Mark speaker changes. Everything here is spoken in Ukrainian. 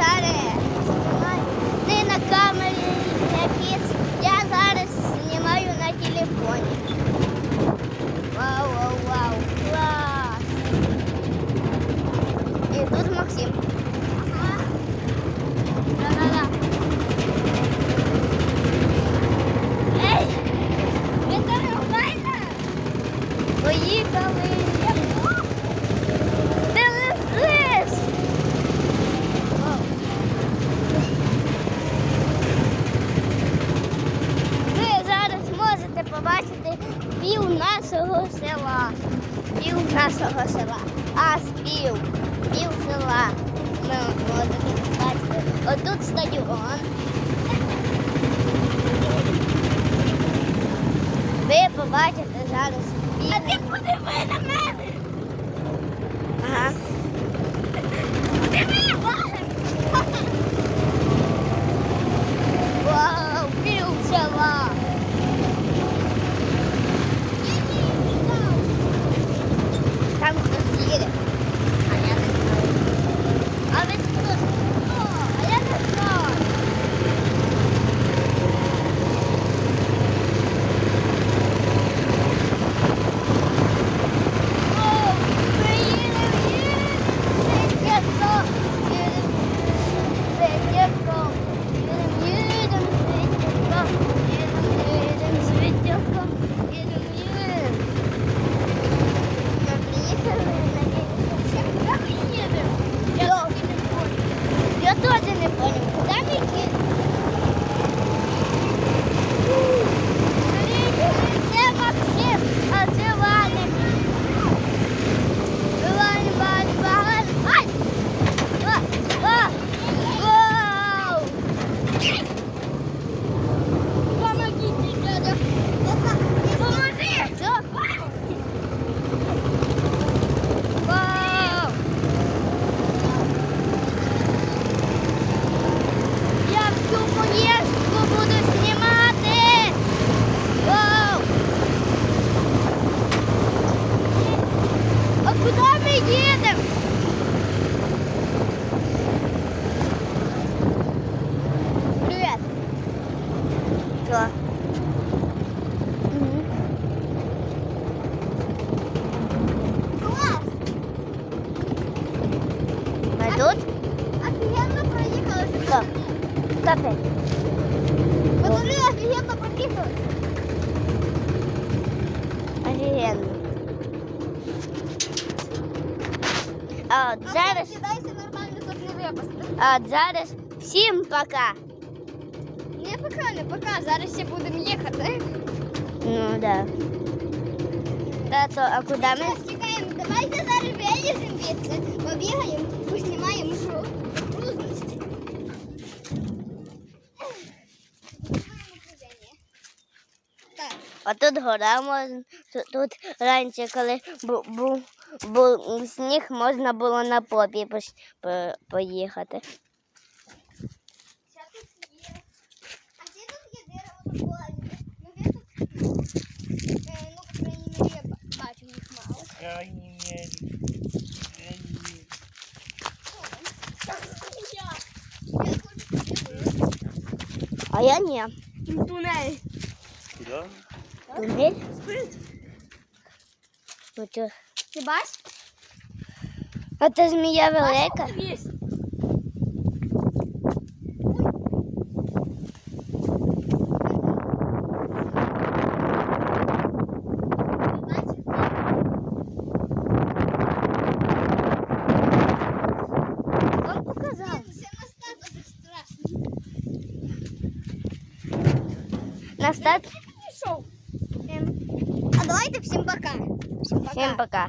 Speaker 1: Got it. Пів нашого села. Пів нашого села. А спів. Пів села. Ми можемо бачити. Отут стадіон. Ви побачите зараз. А ти подиви на мене. That makes it Куди ми їдемо? Привіт. Чого? Угу. Клас! Ми тут? Офігенно проїхали. Стоп. Капець. Подожди, А от зараз,
Speaker 2: Сідайся нормально, щоб не випасти.
Speaker 1: а от зараз всім пока.
Speaker 2: Не пока, не пока. Зараз ще будемо їхати.
Speaker 1: Ну да. Тато, а куди ми?
Speaker 2: Зараз чекаємо. Давайте зараз виліземо звідси, побігаємо, поснімаємо. Грузності. Так,
Speaker 1: А тут гора можна. Тут, раніше, коли був, був, був сніг, можна було на попі пос- по- поїхати.
Speaker 2: Ну, Ну, по
Speaker 3: крайней мере.
Speaker 1: А я ні.
Speaker 2: Тунель.
Speaker 3: Куда?
Speaker 1: Тунель? Ну, чо?
Speaker 2: Ти бачиш?
Speaker 1: А це змія велика.
Speaker 2: Есть.
Speaker 1: Вам показав. На старт.
Speaker 2: А давайте всім пока. Всім пока.
Speaker 1: Всім пока.